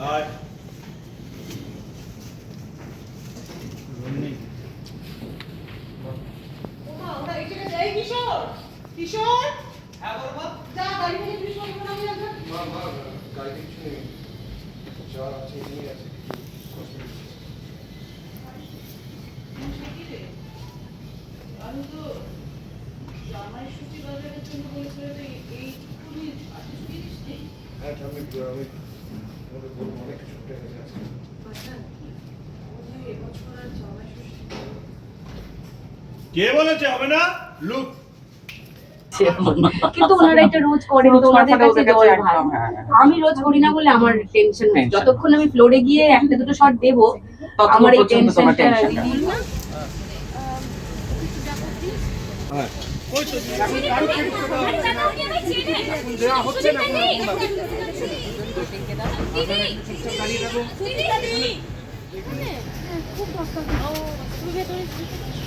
Aye. কে বলেছে হবে না? লুক। কিন্তু ওনারা এটা রোজ করেন তো ওনাদের কাছে জল ভাত আমি রোজ করি না বলে আমার টেনশন Tension. যতক্ষণ আমি ফ্লোরে গিয়ে একটা দুটো শট দেবো আমার এই টেনশনটা টা। ঢুকে যা মা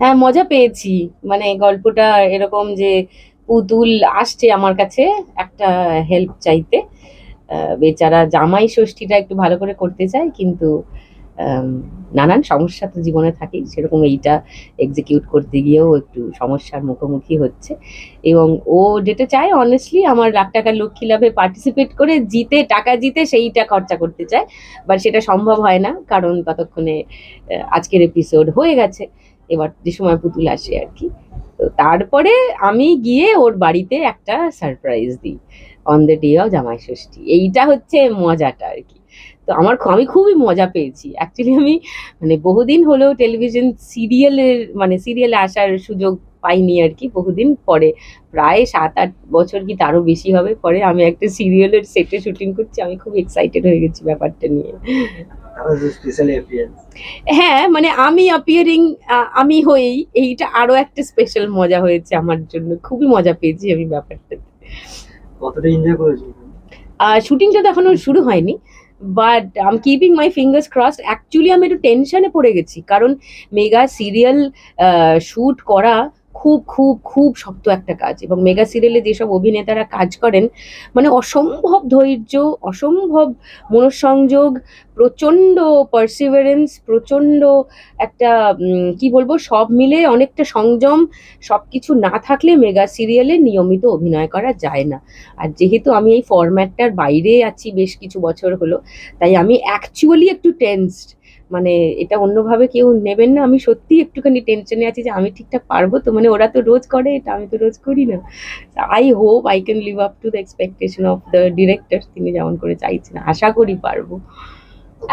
হ্যাঁ মজা পেয়েছি। মানে গল্পটা এরকম যে পুতুল আসছে আমার কাছে একটা হেল্প চাইতে। বেচারা জামাই ষষ্ঠীটা একটু ভালো করে করতে চায়, কিন্তু নানান সমস্যা তো জীবনে থাকেই। সেরকম এইটা এক্সিকিউট করতে গিয়েও একটু সমস্যার মুখোমুখি হচ্ছে। এবং ও যেটা চায় অনেস্টলি আমার লাখ টাকার লক্ষ্মী লাভে পার্টিসিপেট করে জিতে, টাকা জিতে সেইটা খরচা করতে চায়। বাট সেটা সম্ভব হয় না, কারণ ততক্ষণে আজকের এপিসোড হয়ে গেছে। এবার যে সময় পুতুল আসে আর কি। তো তারপরে আমি গিয়ে ওর বাড়িতে একটা সারপ্রাইজ দিই। On the day of Jamai ষষ্ঠী। এইটা হচ্ছে মজাটা আর কি। আমার আমি খুবই মজা পেয়েছি। অ্যাকচুয়ালি আমি মানে বহুদিন হলেও টেলিভিশন সিরিয়ালের মানে সিরিয়ালে আসার সুযোগ পাইনি আর কি। বহুদিন পরে প্রায় সাত আট বছর কি তারও বেশি হবে পরে আমি একটা সিরিয়ালের সেটে শুটিং করছি। আমি খুব এক্সাইটেড হয়ে গেছি ব্যাপারটা নিয়ে। হ্যাঁ মানে আমি অ্যাপিয়ারিং আমি হয়েই এইটা আরও একটা স্পেশাল মজা হয়েছে আমার জন্য। খুবই মজা পেয়েছি আমি ব্যাপারটা কতটা এনজয় করেছ? শুটিংটা তো এখনও শুরু হয়নি। But I'm keeping my fingers cross actually আমি একটু টেনশনে পড়ে গেছি। কারণ মেগা সিরিয়াল শ্যুট করা খুব খুব খুব শক্ত একটা কাজ এবং মেগা সিরিয়ালে যেসব অভিনেতারা কাজ করেন মানে অসম্ভব ধৈর্য, অসম্ভব মনঃসংযোগ, প্রচণ্ড পার্সিভারেন্স প্রচণ্ড একটা কি বলব, সব মিলে অনেকটা সংযম সব কিছু না থাকলে মেগা সিরিয়ালে নিয়মিত অভিনয় করা যায় না। আর যেহেতু আমি এই ফরম্যাটটার বাইরে আছি বেশ কিছু বছর হলো, তাই আমি অ্যাকচুয়ালি একটু টেন্সড মানে এটা অন্যভাবে কেউ নেবেন না। আমি সত্যি একটুখানি টেনশনে আছি যে আমি ঠিকঠাক পারব তো? মানে ওরা তো রোজ করে এটা আমি তো রোজ করি না। I hope I can live up to the expectation of the director তিনি যেমন করে চাইছেন। আশা করি পারব।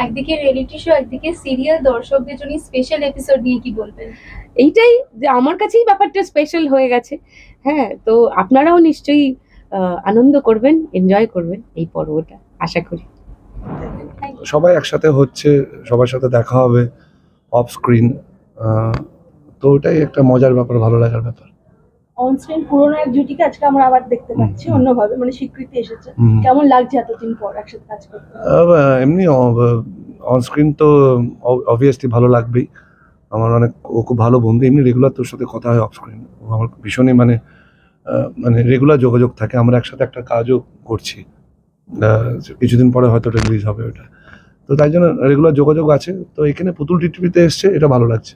একদিকে রিয়েলিটি শো একদিকে সিরিয়াল দর্শকদের জন্য স্পেশাল এপিসোড নিয়ে কি বলবেন? এইটাই যে আমার কাছেই ব্যাপারটা স্পেশাল হয়ে গেছে। হ্যাঁ তো আপনারাও নিশ্চয়ই আনন্দ করবেন এনজয় করবেন এই পর্বটা। আশা করি। সবাই একসাথে হচ্ছে সবার সাথে দেখা হবে অফ স্ক্রিন তো ওটাই একটা মজার ব্যাপার ভালো লাগার ব্যাপার। অনস্ক্রিন পুরোনো এক জুটিকে আজকে আমরা আবার দেখতে পাচ্ছি অন্যভাবে মানে স্বীকৃতি এসেছে। কেমন লাগছে এতদিন পর একসাথে কাজ করতে? এমনি অনস্ক্রিন তো অবভিয়াসলি ভালো লাগবেই। আমার অনেক ও খুব ভালো বন্ধু এমনি রেগুলার তোর সাথে কথা হয় অফ স্ক্রিন ও আমার ভীষণই মানে মানে রেগুলার যোগাযোগ থাকে আমরা একসাথে একটা কাজও করছি। কিছুদিন পরে হয়তো রিলিজ হবে ওটা। তো তাই জন্য রেগুলার যোগাযোগ আছে। তো এখানে পুতুল টিভিতে এসছে এটা ভালো লাগছে।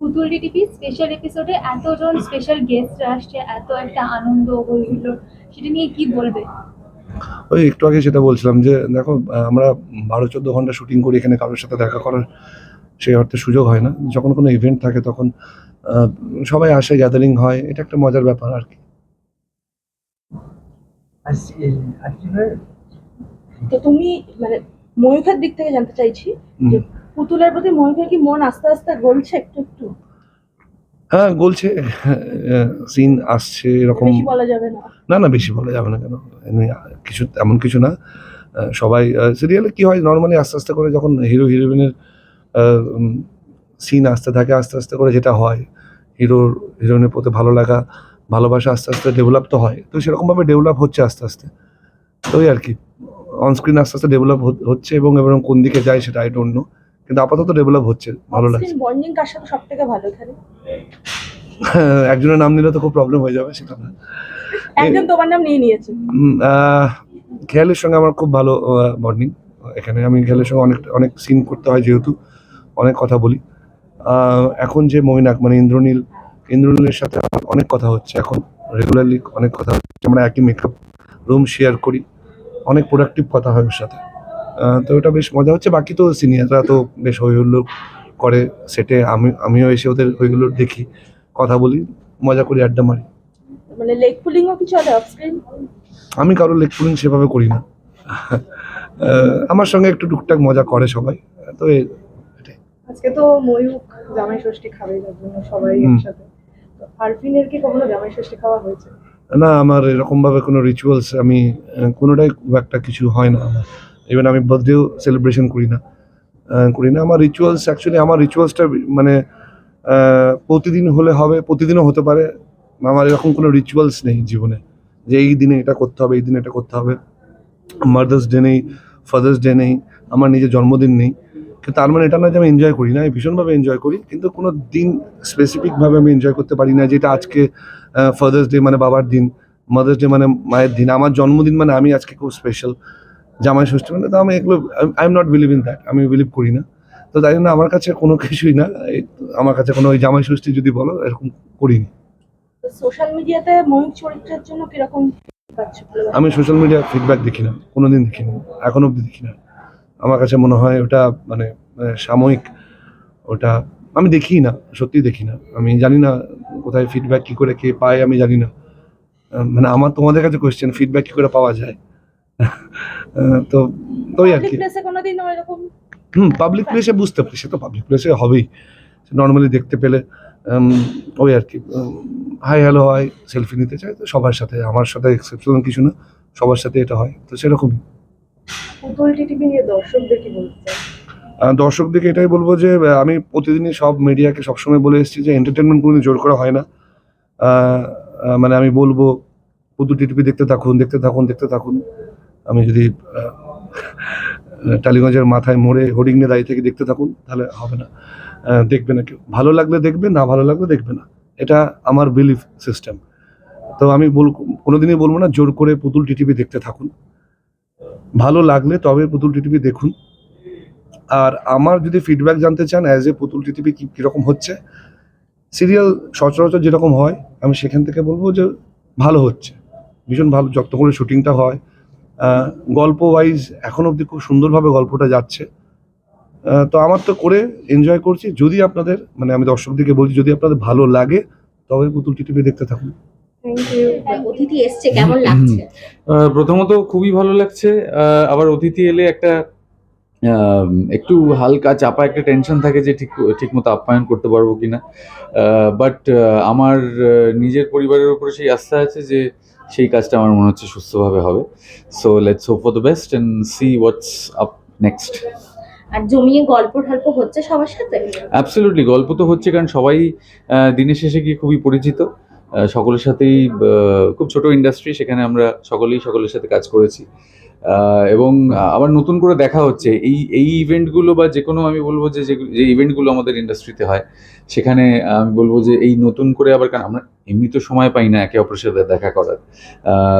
পুতুল টিভি স্পেশাল এপিসোডে এতজন স্পেশাল গেস্ট আসছে এত একটা আনন্দ হইল সেটা নিয়ে কি বলবে? ওই একটু আগে সেটা বলছিলাম যে দেখো আমরা বারো চোদ্দ ঘণ্টা শুটিং করি এখানে কারোর সাথে দেখা করার সেই অর্থে সুযোগ হয় না। যখন কোনো ইভেন্ট থাকে তখন সবাই আসে গ্যাদারিং হয় এটা একটা মজার ব্যাপার আর কি। তো তুমি মানে ময়ূখের দিক থেকে জানতে চাইছি। যে পুতুলের প্রতি ময়ূখের কি মন আস্তে আস্তে গলছে একটু একটু? হ্যাঁ বলছে সিন আসছে এরকম। বেশি বলা যাবে না। না না বেশি বলা যাবে না কেন? এমনি কিছু এমন কিছু না। সবাই সিরিয়ালে কি হয় নর্মালি আস্তে আস্তে করে যখন হিরো হিরোইনের সিন আসতে থাকে আস্তে আস্তে করে যেটা হয় হিরোর হিরোইনের প্রতি ভালো লাগা ভালোবাসা আস্তে আস্তে ডেভেলপ তো হয় তো সেরকমভাবে ডেভেলপ হচ্ছে আস্তে আস্তে। তো ওই আর কি অনস্ক্রিন আস্তে আস্তে ডেভেলপ হচ্ছে এবং এবং কোন দিকে যায় সেটা আই ডোন্ট নো কিন্তু আপাতত ডেভেলপ হচ্ছে ভালো লাগছে। বন্ডিং কার সাথে সব থেকে ভালো এখানে? একজনের নাম নিলে তো খুব প্রবলেম হয়ে যাবে সেটা না। একজন তোমার নাম নিয়ে নিয়েছে। খেয়ালের সঙ্গে আমার খুব ভালো বন্ডিং এখানে আমি খেয়ালের সঙ্গে অনেক অনেক সিন করতে হয় যেহেতু অনেক কথা বলি। এখন যে মৈনাক মানে ইন্দ্রনীল ইন্দ্রনীলের সাথে আমার অনেক কথা হচ্ছে এখন রেগুলারলি অনেক কথা হচ্ছে। আমরা একই মেকআপ রুম শেয়ার করি অনেক প্রোডাক্টিভ কথা হয় ওর সাথে। তো ওটা বেশ মজা হচ্ছে। বাকি তো সিনিয়ররা তো বেশ হই হুল্লোড় করে সেটে আমি আমিও এসে ওদের হই দেখি কথা বলি মজা করি আড্ডা মারি। মানে লেগ পুলিংও কিছু আছে অফ স্ক্রিন আমি কারও লেগ পুলিং সেভাবে করি না। আমার সঙ্গে একটু টুকটাক মজা করে সবাই। তো আজকে তো ময়ূক জামাই ষষ্ঠী খাবে জন্য সবাই একসাথে। তো আরফিনের কি কখনো জামাই ষষ্ঠী খাওয়া হয়েছে? না, আমার এরকম ভাবে কোনো রিচুয়ালস আমি কোনোটাই খুব একটা কিছু হয় না আমার। ইভেন আমি বার্থডেও সেলিব্রেশন করি না। করি না। আমার রিচুয়ালস অ্যাকচুয়ালি আমার রিচুয়ালসটা মানে প্রতিদিন হলে হবে, প্রতিদিনও হতে পারে। আমার এরকম কোনো রিচুয়ালস নেই জীবনে। যে এই দিনে এটা করতে হবে, এই দিনে এটা করতে হবে। মাদার্স ডে নেই ফাদার্স ডে নেই, আমার নিজের জন্মদিন নেই। তার মানে এটা না যে আমি এনজয় করি না আমি ভীষণভাবে এনজয় করি কিন্তু কোনো দিন স্পেসিফিকভাবে আমি এনজয় করতে পারি না যেটা আজকে ফাদার্স ডে মানে বাবার দিন মাদার্স ডে মানে মায়ের দিন আমার জন্মদিন মানে আমি আজকে খুব স্পেশাল জামাই ষষ্ঠী মানে তো আমি এগুলো I am not believe in that আমি বিলিভ করি না। তো তাই জন্য আমার কাছে কোনো কিছুই না আমার কাছে কোনো ওই জামাই ষষ্ঠী যদি বলো এরকম করিনি। সোশ্যাল মিডিয়াতে ময়ূক চরিত্রের জন্য কীরকম আমি সোশ্যাল মিডিয়া ফিডব্যাক দেখি না কোনোদিন দেখি না এখন অবধি দেখি না আমার কাছে মনে হয় ওটা মানে সাময়িক ওটা আমি দেখি না সত্যি দেখি না। আমি জানি না কোথায় ফিডব্যাক কি করে কে পায় আমি জানি না। মানে আমার তোমাদের কাছে কোয়েশ্চেন ফিডব্যাক কি করে পাওয়া যায়? তো তো ওই আর কি। হুম পাবলিক প্লেসে বুঝতে পারি সে তো পাবলিক প্লেসে হবেই। নর্মালি দেখতে পেলে ওই আর কি হাই হ্যালো হয় সেলফি নিতে চাই তো সবার সাথে আমার সাথে এক্সেপশনাল কিছু না সবার সাথে এটা হয় তো সেরকমই। পুতুল দর্শকদেরকে এটাই বলব যে আমি প্রতিদিনই সব মিডিয়াকে সবসময় বলে এসেছি যে এন্টারটেনমেন্ট কোনোদিন জোর করা হয় না। মানে আমি বলব পুতু টিভি দেখতে থাকুন দেখতে থাকুন দেখতে থাকুন। আমি যদি টালিগঞ্জের মাথায় মোড়ে হোর্ডিং নিয়ে দাঁড়িয়ে থেকে, দেখতে থাকুন, তাহলে হবে না। দেখবে না কেউ। ভালো লাগলে দেখবে, না ভালো লাগলে দেখবে না। এটা আমার বিলিফ সিস্টেম তো আমি বল, কোনোদিনই বলব না, জোর করে পুতুল টিভি দেখতে থাকুন। ভালো লাগলে তবে পুতুল টিভি দেখুন। আর আমার যদি ফিডব্যাক জানতে চান অ্যাজ এ পুতুল কি কীরকম হচ্ছে সিরিয়াল সচরাচর যেরকম হয়, আমি সেখান থেকে বলব যে ভালো হচ্ছে। ভীষণ ভালো, যত করে শুটিংটা হয় গল্প ওয়াইজ এখন অবধি খুব সুন্দরভাবে গল্পটা যাচ্ছে। তো আমার তো করে এনজয় করছি। যদি আপনাদের মানে আমি দর্শকদেরকে বলছি, যদি আপনাদের ভালো লাগে, তবে পুতুল টিভি দেখতে থাকুন। অতিথি এসছে কেমন লাগছে? প্রথমত খুবই ভালো লাগছে। আবার অতিথি এলে একটা একটু হালকা চাপা একটা টেনশন থাকে যে ঠিক ঠিক মতো আপ্যায়ন করতে পারব কিনা। বাট আমার নিজের পরিবারের উপরে সেই আস্থা আছে যে সেই কাজটা আমার মনে হচ্ছে সুস্থভাবে হবে। So let's hope for the best and see what's up next আর জমিয়ে গল্প টল্প হচ্ছে সবার সাথে? অ্যাবসলিউটলি গল্প তো হচ্ছে কারণ সবাই দিনের শেষে গিয়ে খুবই পরিচিত। আহ, সকলের সাথেই খুব ছোট ইন্ডাস্ট্রি সেখানে আমরা সকলেই সকলের সাথে কাজ করেছি। এবং আবার নতুন করে দেখা হচ্ছে, এই এই ইভেন্টগুলো বা যে কোনো আমি বলব যে, যে- ইভেন্টগুলো আমাদের ইন্ডাস্ট্রিতে হয়, সেখানে আমি বলব যে এই নতুন করে আবার কারণ আমরা এমনি তো সময় পাই না একে অপরের সাথে দেখা করার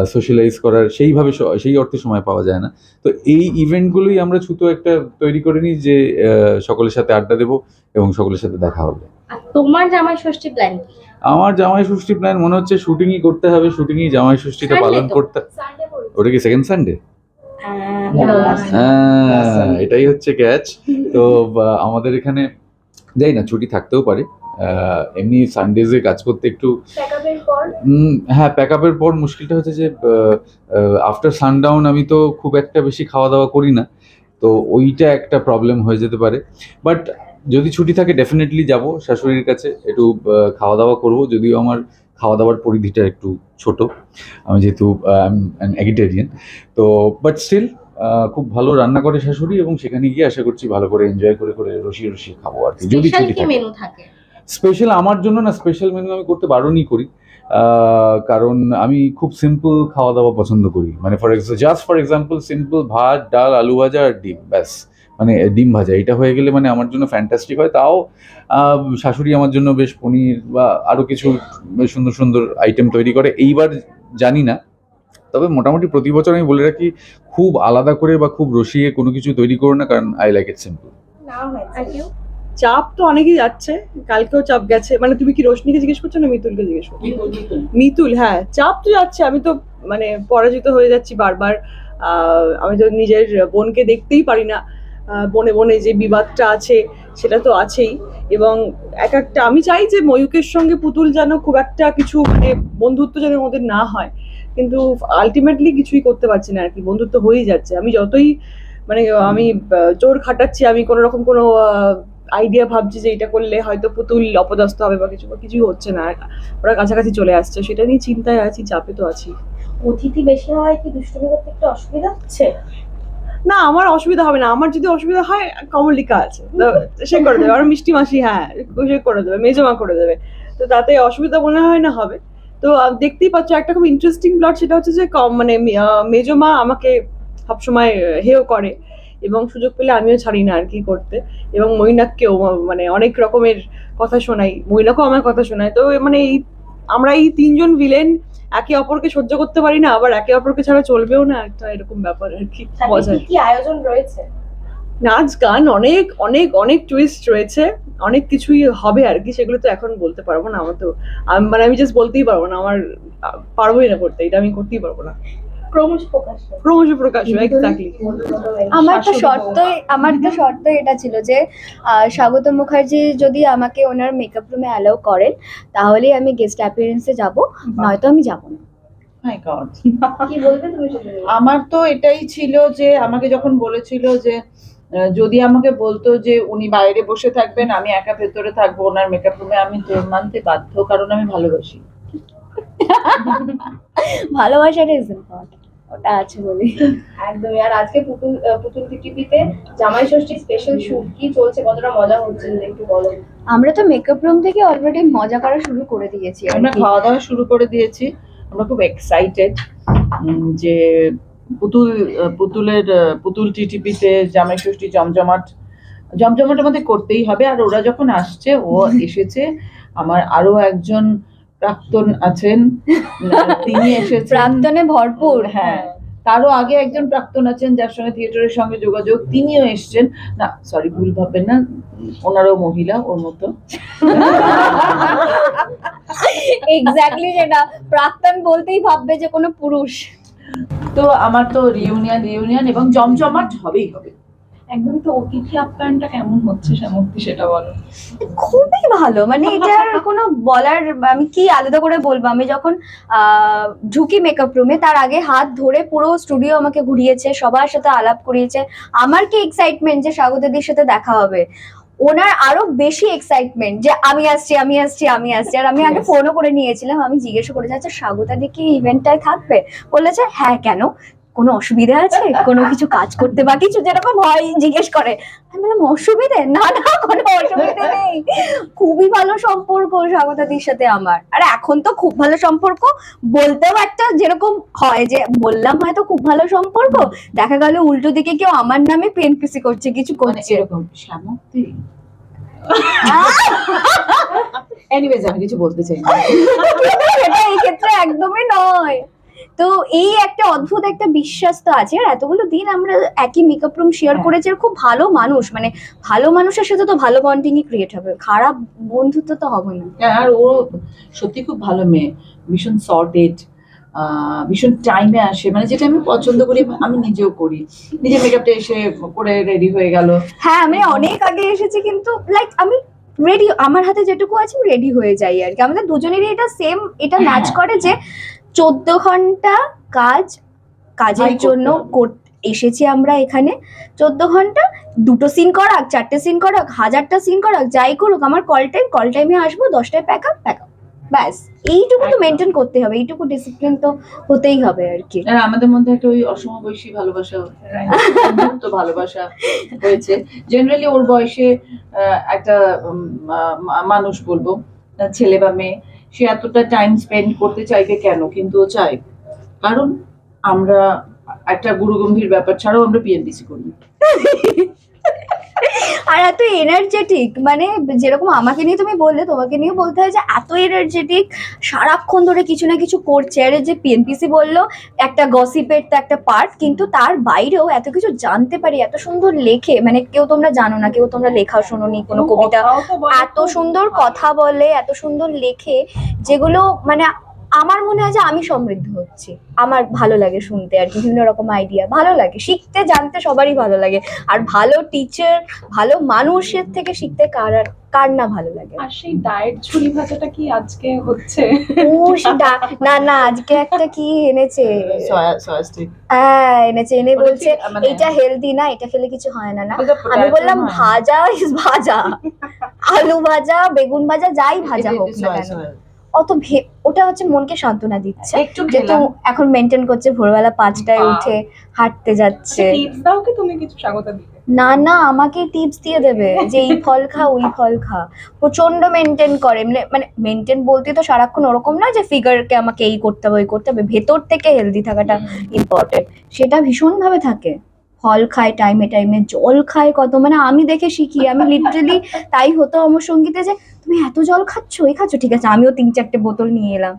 সোশ্যালাইজ করার, সেইভাবে সেই অর্থে সময় পাওয়া যায় না। তো এই ইভেন্টগুলোই আমরা ছুতো একটা তৈরি করে নিই যে সকলের সাথে আড্ডা দেবো এবং সকলের সাথে দেখা হবে। তোমার জামাই ষষ্ঠী প্ল্যান কি? আমার জামাই ষষ্ঠী প্ল্যান মনে হচ্ছে শুটিংই করতে হবে শুটিংই জামাই ষষ্ঠীটা পালন করতে ওটা কি সেকেন্ড সানডে আহ, এটাই হচ্ছে ক্যাচ তো আমাদের এখানে যাই না ছুটি থাকতেও পারে। এমনি সানডেজে কাজ করতে একটু হ্যাঁ প্যাক আপের পর মুশকিলটা হচ্ছে যে আফটার সানডাউন আমি তো খুব একটা বেশি খাওয়া দাওয়া করি না। তো ওইটা একটা প্রবলেম হয়ে যেতে পারে। বাট যদি ছুটি থাকে ডেফিনেটলি যাব। শাশুড়ির কাছে একটু খাওয়া দাওয়া করব। যদিও আমার খাওয়া দাওয়ার পরিধিটা একটু ছোট। আমি যেহেতু অ্যাগিটেরিয়ান তো বাট স্টিল খুব ভালো রান্না করে শাশুড়ি এবং সেখানে গিয়ে আশা করছি ভালো করে এনজয় করে করে রসিয়ে রসিয়ে খাব আর কি। যদি ছুটি থাকে। স্পেশাল আমার জন্য না স্পেশাল মেনু আমি করতে বারণই করি। কারণ আমি খুব সিম্পল খাওয়া দাওয়া পছন্দ করি। মানে for example just for example simple ভাত ডাল আলু ভাজা আর ডিম ব্যাস। মানে ডিম ভাজা এটা হয়ে গেলে মানে আমার জন্য ফ্যান্টাস্টিক হয়। তাও শাশুড়ি আমার জন্য বেশ পনির বা আরও কিছু বেশ সুন্দর সুন্দর আইটেম তৈরি করে। এইবার জানি না তবে মোটামুটি প্রতি বছর আমি বলে রাখি খুব আলাদা করে বা খুব রসিয়ে কোনো কিছু তৈরি করো না কারণ I like it simple thank you চাপ তো অনেকেই যাচ্ছে কালকেও চাপ গেছে। মানে তুমি কি রোশনিকে জিজ্ঞেস করছ না মিতুলকে জিজ্ঞেস করছ? মিতুল হ্যাঁ চাপ তো যাচ্ছে। আমি তো মানে পরাজিত হয়ে যাচ্ছি বারবার। আমি তো নিজের বোনকে দেখতেই পারি না। বনে বনে যে বিবাদটা আছে, সেটা তো আছেই। এবং এক একটা আমি চাই যে ময়ূকের সঙ্গে পুতুল যেন খুব একটা কিছু মানে বন্ধুত্ব যেন ওদের না হয়। কিন্তু আলটিমেটলি কিছুই করতে পারছি না আর কি বন্ধুত্ব হয়েই যাচ্ছে। আমি যতই মানে আমি জোর খাটাচ্ছি, আমি কোনো রকম কোনো আইডিয়া ভাবছি যে এটা করলে হয়তো পুতুল অপদস্থ হবে বা কিছু বা কিছুই হচ্ছে না। ওরা কাছাকাছি চলে আসছে। সেটা নিয়ে চিন্তায় আছি, চাপে তো আছি। অতিথি বেশি হওয়ায় কি দুষ্টুমি করতে একটু অসুবিধা হচ্ছে? না, আমার অসুবিধা হবে না। আমার যদি অসুবিধা হয়, কমলিকা আছে। সে করে দেবে। আর মিষ্টি মাসি হ্যাঁ সে করে দেবে, মেজমা করে দেবে। তো তাতে অসুবিধা মনে হয় না, হবে। তো দেখতেই পাচ্ছ, একটা খুব ইন্টারেস্টিং প্লট সেটা হচ্ছে যে কম মানে মেজমা আমাকে সবসময় হেও করে এবং সুযোগ পেলে আমিও ছাড়ি না আর কি করতে। এবং মৈনাককেও মানে অনেক রকমের কথা শোনাই। মৈনাকও আমার কথা শোনায়। তো মানে এই আমরা এই তিনজন ভিলেন একে অপরকে সহ্য করতে পারি না আবার একে অপরকে ছাড়া চলবেও না একটা এরকম ব্যাপার আর কি। কি আয়োজন রয়েছে? নাচ গান অনেক অনেক অনেক টুইস্ট রয়েছে। অনেক কিছুই হবে আর কি সেগুলো তো এখন বলতে পারব না আমার তো মানে আমি জাস্ট বলতেই পারব না আমার পারবোই না করতে এটা আমি করতেই পারব না। ক্রমশ প্রকাশ ক্রমশ প্রকাশ এক্স্যাক্টলি আমার তো শর্ত আমার তো শর্ত এটা ছিল যে স্বাগত মুখার্জি যদি আমাকে ওনার মেকআপ রুমে অ্যালাউ করেন তাহলেই আমি গেস্ট অ্যাপিয়ারেন্সে যাব নয়তো আমি যাব না? আমার তো এটাই ছিল যে আমাকে যখন বলেছিল যে যদি আমাকে বলতো যে উনি বাইরে বসে থাকবেন আমি একা ভেতরে থাকব ওনার মেকআপ রুমে আমি তো মানতে বাধ্য কারণ আমি ভালোবাসি। ভালোবাসাটা ইজ ইম্পর্টেন্ট ওটা আছে বলে। একদমই। আর আজকে পুতুল পুতুল টিভিতে জামাই ষষ্ঠী স্পেশাল শুট কি চলছে কতটা মজা হচ্ছে একটু বলো। আমরা তো মেকআপ রুম থেকে অলরেডি মজা করা শুরু করে দিয়েছি আমরা খাওয়া দাওয়া শুরু করে দিয়েছি। আমরা খুব এক্সাইটেড যে পুতুল পুতুলের পুতুল টিটিপিতে জামাই ষষ্ঠী জমজমাট জমজমাট আমাদের করতেই হবে। আর ওরা যখন আসছে ও এসেছে। আমার আরও একজন প্রাক্তন আছেন তিনি এসেছেন। প্রাক্তনে ভরপুর হ্যাঁ। তারও আগে একজন প্রাক্তন আছেন যার সঙ্গে থিয়েটারের সঙ্গে যোগাযোগ তিনিও এসছেন। না সরি ভুল ভাববেন না ওনারও মহিলা ওর মতো। এক্স্যাক্টলি যেটা প্রাক্তন বলতেই ভাববে যে কোনো পুরুষ। তো আমার তো রিউনিয়ন রিউনিয়ন এবং জমজমাট হবেই হবে। একদমই তো অতিথি আপ্যায়নটা কেমন হচ্ছে শ্যামক্তি সেটা বলো। খুবই ভালো মানে এটার কোনো বলার আমি কি আলাদা করে বলব? আমি যখন ঢুকি মেকআপ রুমে তার আগে হাত ধরে পুরো স্টুডিও আমাকে ঘুরিয়েছে সবার সাথে আলাপ করিয়েছে। আমার কি এক্সাইটমেন্ট যে স্বাগতদের সাথে দেখা হবে? ওনার আরও বেশি এক্সাইটমেন্ট যে আমি আসছি আমি আসছি আমি আসছি। আর আমি আগে ফোনও করে নিয়েছিলাম আমি জিজ্ঞেস করেছি আচ্ছা স্বাগতা দেখি ইভেন্টটায় থাকবে? বলেছে হ্যাঁ কেন? কোনো অসুবিধা আছে? কোনো কিছু কাজ করতে বা কিছু যেরকম হয় জিজ্ঞেস করে। আমি বললাম অসুবিধে? না না কোনো অসুবিধে নেই। খুবই ভালো সম্পর্ক স্বাগতাদির সাথে আমার। আর এখন তো খুব ভালো সম্পর্ক। বলতেও একটা যেরকম হয় যে বললাম হয়তো খুব ভালো সম্পর্ক। দেখা গেল উল্টো দিকে কেউ আমার নামে পেনপিসি করছে কিছু মানে করছে। এরকম এনিওয়েজ আমি কিছু বলতে চাই না। সেটা এই ক্ষেত্রে একদমই নয়। তো এই একটা অদ্ভুত একটা বিশ্বাস তো আছে আর এতগুলো দিন আমরা একই মেকআপ রুম শেয়ার। করেছি আর খুব ভালো মানুষ মানে ভালো মানুষের সাথে তো ভালো বন্ডিংই ক্রিয়েট হবে খারাপ বন্ধুত্ব তো হবে না হ্যাঁ, আর ও সত্যি খুব ভালো মেয়ে ভীষণ সর্টেড ভীষণ টাইমে আসে মানে যেটা আমি পছন্দ করি আমি নিজেও করি নিজে মেকআপটা এসে করে রেডি হয়ে গেল হ্যাঁ আমি অনেক আগে এসেছি কিন্তু লাইক আমি রেডি আমার হাতে যেটুকু আছে আমি রেডি হয়ে যাই আর কি আমাদের দুজনেরই এটা সেম এটা ম্যাচ। করে যে চোদ্দ ঘণ্টা কাজ কাজের জন্য এসেছি আমরা এখানে। চোদ্দ ঘণ্টা দুটো সিন করাক চারটে সিন করাক হাজারটা সিন করাক যাই করুক আমার কল টাইম কল টাইমে আসব দশটায় প্যাক আপ প্যাক আপ ব্যাস এইটুকু তো মেনটেন করতে হবে এইটুকু ডিসিপ্লিন তো হতেই হবে আর কি। আর আমাদের মধ্যে একটা ওই অসমবয়সী ভালোবাসা বন্ধুত্ব ভালোবাসা হয়েছে। জেনারেলি ওর বয়সে একটা মানুষ বলব ছেলে বা মেয়ে। সে এতটা টাইম স্পেন্ড করতে চাইবে কেন? কিন্তু ও কারণ আমরা একটা গুরুগম্ভীর ব্যাপার ছাড়াও আমরা পিএনডিসি করি। আর এত এনার্জেটিক মানে যেরকম আমাকে নিয়ে তুমি বললে তোমাকে নিয়ে বলতে হয় যে এত এনার্জেটিক সারাক্ষণ ধরে কিছু না কিছু করছে। আর যে পিএনপিসি বলল একটা গসিপের তো একটা পার্ট কিন্তু তার বাইরেও এত কিছু জানতে পারি এত সুন্দর লেখে মানে কেউ তোমরা জানো না কেউ তোমরা লেখা শোনোনি কোনো কবিতা। এত সুন্দর কথা বলে এত সুন্দর লেখে যেগুলো মানে আমার মনে হয় যে আমি সমৃদ্ধ হচ্ছি। আমার ভালো লাগে শুনতে আর বিভিন্ন রকম আইডিয়া ভালো লাগে শিখতে জানতে সবারই ভালো লাগে। আর ভালো টিচার ভালো মানুষের থেকে শিখতে কার আর কার না ভালো লাগে? আর সেই ডায়েট ঝুড়ি ভাজাটা কি আজকে হচ্ছে? ও সেটা না না আজকে একটা কি এনেছে? হ্যাঁ এনেছে এনে বলছে মানে- এটা হেলদি না এটা খেলে কিছু হয় না না। আমি বললাম ভাজা ভাজা। আলু ভাজা বেগুন ভাজা যাই ভাজা হোক না কেন। অত ভে- ওটা হচ্ছে মনকে সান্ত্বনা দিচ্ছে। একটু যেহেতু এখন মেনটেন করছে ভোরবেলা পাঁচটায় উঠে হাঁটতে যাচ্ছে। টিপস দাও কি তুমি কিছু স্বাগত দিতে? না না আমাকে টিপস দিয়ে দেবে যে এই ফল খা ওই ফল খা। প্রচণ্ড মেনটেন করে। মানে- মানে মেনটেন বলতে তো সারাক্ষণ ওরকম না যে ফিগারকে আমাকে এই করতে হবে ওই করতে হবে। ভেতর থেকে হেলদি থাকাটা ইম্পর্টেন্ট সেটা ভীষণভাবে থাকে। ফল খায় টাইমে টাইমে জল খায় কত মানে আমি দেখে শিখি আমি লিটারেলি তাই হতো আমার সঙ্গীতে যে তুমি এত জল খাচ্ছ এই খাচ্ছ? ঠিক আছে আমিও তিন চারটে বোতল নিয়ে এলাম।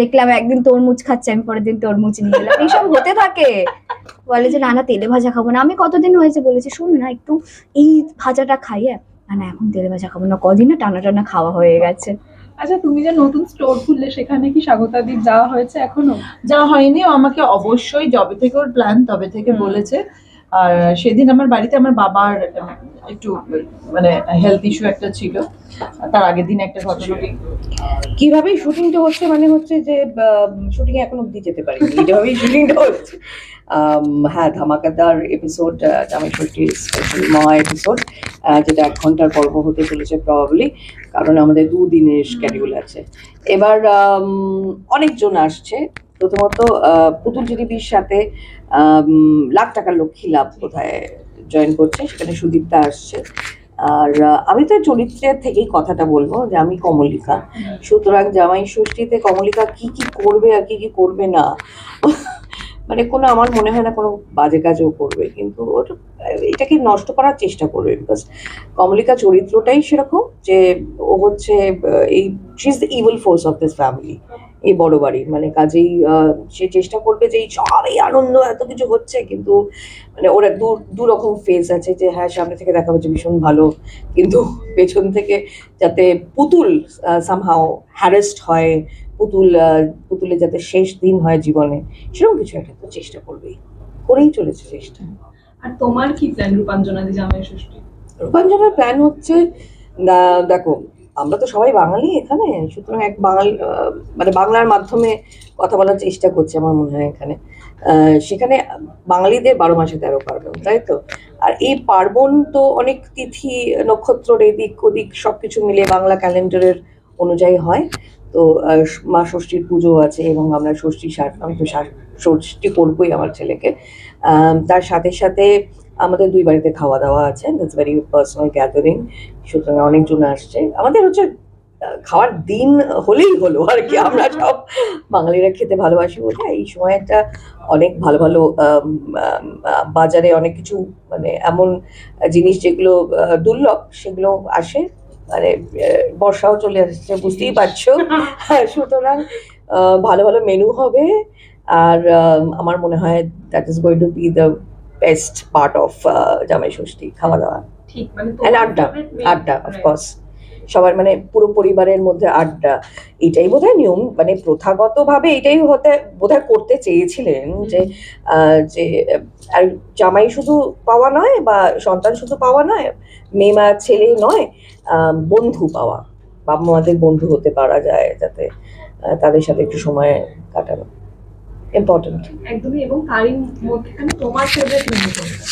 দেখলাম একদিন তরমুজ খাচ্ছে আমি পরের দিন তরমুজ নিয়ে এলাম। এইসব হতে থাকে। বলে যে না না তেলে ভাজা খাব না। আমি কতদিন হয়েছে বলেছি শুন না একটু এই ভাজাটা খাইয়ে না না এখন তেলে ভাজা খাব না। কদিন না টানা টানা খাওয়া হয়ে গেছে। আচ্ছা তুমি যে নতুন স্টোর খুললে সেখানে কি স্বাগতাদি যাওয়া হয়েছে এখনও? যা হয়নি। ও আমাকে অবশ্যই যবে থেকে ওর প্ল্যান তবে থেকে বলেছে। আর সেদিন আমার বাড়িতে আমার বাবার একটু মানে হেলথ ইস্যু একটা ছিল। তার আগের দিন একটা ঘটনা কীভাবে শুটিংটা হচ্ছে মানে হচ্ছে যে শুটিং এখন অব্দি যেতে পারিনি। যেভাবেই শুটিংটা হচ্ছে। হ্যাঁ ধামাকাদার এপিসোড জামাই ষষ্ঠীর স্পেশাল মহা এপিসোড যেটা এক ঘণ্টার পর্ব হতে চলেছে প্রবাবলি কারণ আমাদের দুদিনের স্ক্যাডিউল আছে। এবার অনেকজন আসছে। প্রথমত পুতুল জিডিপির সাথে লাখ টাকার লক্ষ্মী লাভ কোথায় জয়েন করছে, সেখানে সুদীপ্তা আসছে। আর আমি তো চরিত্রের থেকেই কথাটা বলব যে আমি কমলিকা। সুতরাং জামাই ষষ্ঠীতে কমলিকা কি কি করবে আর কি কি করবে না মানে কোনো আমার মনে হয় না কোনো বাজে কাজও করবে। কিন্তু ওর, এটাকে নষ্ট করার চেষ্টা করবে বিকজ কমলিকা চরিত্রটাই সেরকম যে ও হচ্ছে এই is the evil force of this family এই বড় বাড়ি। মানে কাজেই সে চেষ্টা করবে যে এই সব এই আনন্দ এত কিছু হচ্ছে কিন্তু মানে ওরা দু দু রকম ফেজ আছে যে হ্যাঁ সামনে থেকে দেখা হচ্ছে ভীষণ ভালো। কিন্তু পেছন থেকে যাতে পুতুল সামহাও হ্যারেস্ট হয় পুতুল পুতুলের যাতে শেষ দিন হয় জীবনে সেরকম কিছু একটা তো চেষ্টা করবেই। করেই চলেছে চেষ্টা। আর তোমার কি প্ল্যান রূপাঞ্জনাদি জামাই ষষ্ঠী? রূপাঞ্জনার প্ল্যান হচ্ছে দা- দেখো আমরা তো সবাই বাঙালি এখানে, সুতরাং এক বাঙাল মানে বাংলার মাধ্যমে কথা বলার চেষ্টা করছে আমার মনে হয় এখানে। সেখানে বাঙালিদের বারো মাসে তেরো পার্বণ, তাই তো? আর এই পার্বণ তো অনেক তিথি, নক্ষত্রের এদিক ওদিক সবকিছু মিলে বাংলা ক্যালেন্ডারের অনুযায়ী হয়। তো মা ষষ্ঠীর পুজো আছে এবং আমরা ষষ্ঠী সার, আমি তো ষষ্ঠী করবোই আমার ছেলেকে। তার সাথে সাথে আমাদের দুই বাড়িতে খাওয়া দাওয়া আছে দ্যাটস ভেরি পার্সোনাল গ্যাদারিং সুতরাং অনেকজন আসছে। আমাদের হচ্ছে খাওয়ার দিন হলেই হলো আর কি আমরা সব বাঙালিরা খেতে ভালোবাসি বলে এই সময়টা অনেক ভালো ভালো বাজারে অনেক কিছু মানে এমন জিনিস যেগুলো দুর্লভ সেগুলো আসে। মানে বর্ষাও চলে আসছে বুঝতেই পারছ। সুতরাং ভালো ভালো মেনু হবে। আর আমার মনে হয় that is going to be the best part of Jamai Shashthi খাওয়া দাওয়া ঠিক মানে আড্ডা আড্ডা অফকোর্স সবার মানে পুরো পরিবারের মধ্যে আড্ডা এটাই বোধহয় নিয়ম। মানে প্রথাগতভাবে এটাই হতে বোধহয় করতে চেয়েছিলেন যে যে আর জামাই শুধু পাওয়া নয় বা সন্তান শুধু পাওয়া নয় মেয়ে মা ছেলে নয় আহ, বন্ধু পাওয়া। বাবা মাদের বন্ধু হতে পারা যায় যাতে তাদের সাথে একটু সময় কাটানো। ইম্পর্টেন্ট একদমই এবং তারই মধ্যখানে তোমার ফেভারিট মেনু কোনটা?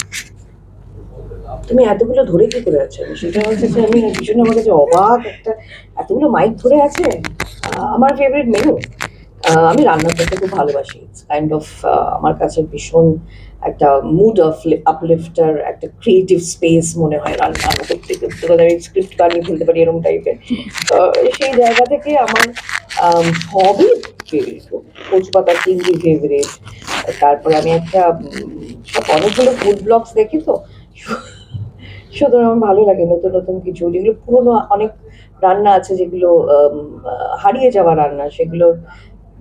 তুমি এতগুলো ধরে কি করে আছো? সেটা হচ্ছে যে আমি ভীষণ আমার কাছে অবাক একটা এতগুলো মাইক ধরে আছে আমার ফেভারিট মেনু আমি রান্না করতে খুব ভালোবাসি। কাইন্ড অফ আমার কাছে ভীষণ একটা মুড অফ আপলিফটার একটা ক্রিয়েটিভ স্পেস মনে হয় রান্না করতে। করতে আমি স্ক্রিপ্ট বানিয়ে ফেলতে পারি এরকম টাইপের সেই জায়গা থেকে আমার আম, সবই ফেভারিট পাতা চিংড়ি ফেভারিট তারপর আমি একটা অনেকগুলো ফুড ব্লগস দেখি তো। সুতরাং আমার ভালো লাগে নতুন নতুন কিছু। যেগুলো পুরোনো অনেক রান্না আছে, যেগুলো হারিয়ে যাওয়া রান্না, সেগুলো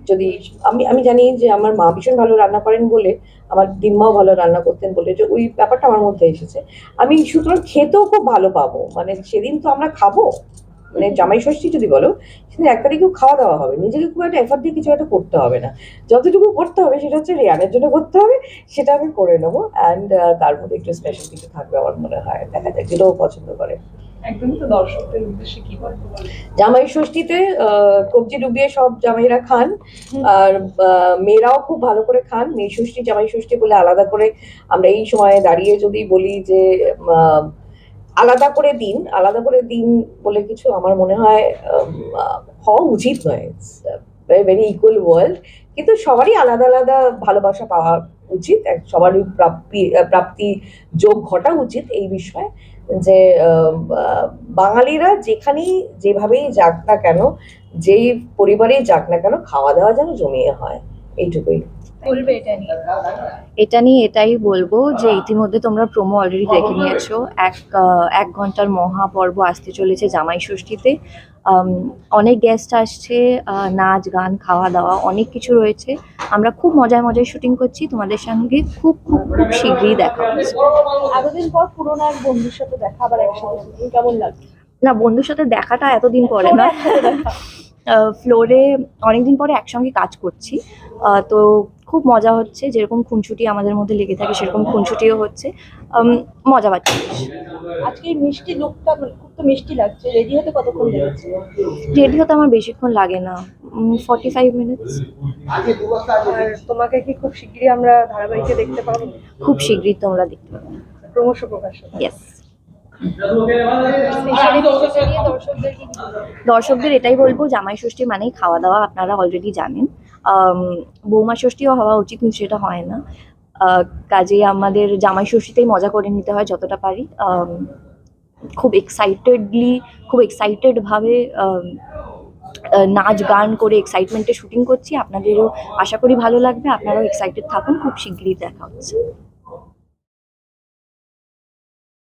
যদি, আমি আমি জানি যে আমার মা ভীষণ ভালো রান্না করেন বলে, আমার দিনমাও ভালো রান্না করতেন বলে, যে ওই ব্যাপারটা আমার মধ্যে এসেছে। আমি সুতরাং খেতেও খুব ভালো পাবো। মানে সেদিন তো আমরা খাব। মানে জামাই ষষ্ঠী যদি বলো সেদিন এক তারিখেও খাওয়া দাওয়া হবে। নিজেকে খুব একটা এফার্ট দিয়ে কিছু একটা করতে হবে না। যতটুকু করতে হবে সেটা হচ্ছে রিয়ানের জন্য করতে হবে সেটা আমি করে নেব। অ্যান্ড তার মধ্যে একটু স্পেশাল কিছু থাকবে আমার মনে হয়। দেখা যাক যেটাও পছন্দ করে। একদমই তো দর্শকদের উদ্দেশ্যে কি বলব জামাই ষষ্ঠীতে কবজি ডুবিয়ে সব জামাইরা খান। আর মেয়েরাও খুব ভালো করে খান। মেয়ে ষষ্ঠী জামাই ষষ্ঠী বলে আলাদা করে আমরা এই সময়ে দাঁড়িয়ে যদি বলি যে আলাদা করে দিন, আলাদা করে দিন বলে কিছু আমার মনে হয় হওয়া উচিত নয়। ভেরি ভেরি ইকুয়াল ওয়ার্ল্ড কিন্তু সবারই আলাদা আলাদা ভালোবাসা পাওয়া উচিত সবারই প্রাপ্তি প্রাপ্তি যোগ ঘটা উচিত এই বিষয়ে যে বাঙালিরা যেখানেই, যেভাবেই যাক না কেন, যেই পরিবারেই যাক না কেন খাওয়া দাওয়া যেন জমিয়ে হয়। এইটুকুই। বলবে এটা নিয়ে? এটা নিয়ে এটাই বলব যে ইতিমধ্যে তোমরা প্রোমো অলরেডি দেখে নিয়েছো। এক এক ঘণ্টার মহাপর্ব আসতে চলেছে জামাই ষষ্ঠীতে। অনেক গেস্ট আসছে নাচ গান খাওয়া দাওয়া অনেক কিছু রয়েছে। আমরা খুব মজায় মজায় শুটিং করছি। তোমাদের সঙ্গে খুব খুব খুব শীঘ্রই দেখা হচ্ছে এতদিন পর পুরোনো এক বন্ধুর সাথে দেখা আবার একসাথে কেমন লাগছে? না বন্ধুর সাথে দেখাটা এতদিন পরে না। ফ্লোরে অনেকদিন পরে একসঙ্গে কাজ করছি। তো খুব মজা হচ্ছে যেরকম খুনছুটি আমাদের মধ্যে লেগে থাকে সেরকম খুনছুটিও হচ্ছে। মজা পাচ্ছি। আজকে মিষ্টি লুকটা খুব তো মিষ্টি লাগছে। রেডি হতে কতক্ষণ লেগেছে? রেডি হতে আমার বেশিক্ষণ লাগে না। ফর্টি ফাইভ মিনিটস আর তোমাকে কি খুব শিগগিরই আমরা ধারাবাহিকে দেখতে পাবো? খুব শীঘ্রই তোমরা দেখতে পাবে। ক্রমশ প্রকাশ ইয়েস দর্শকদের এটাই বলব, জামাই ষষ্ঠী মানেই খাওয়া দাওয়া, আপনারা অলরেডি জানেন। বৌমা ষষ্ঠীও হওয়া উচিত, কিন্তু সেটা হয় না। কাজেই আমাদের জামাই ষষ্ঠীতেই মজা করে নিতে হয়, যতটা পারি। খুব এক্সাইটেডলি খুব এক্সাইটেডভাবে নাচ গান করে এক্সাইটমেন্টে শুটিং করছি। আপনাদেরও আশা করি ভালো লাগবে, আপনারাও এক্সাইটেড থাকুন, খুব শিগগিরই দেখা হচ্ছে।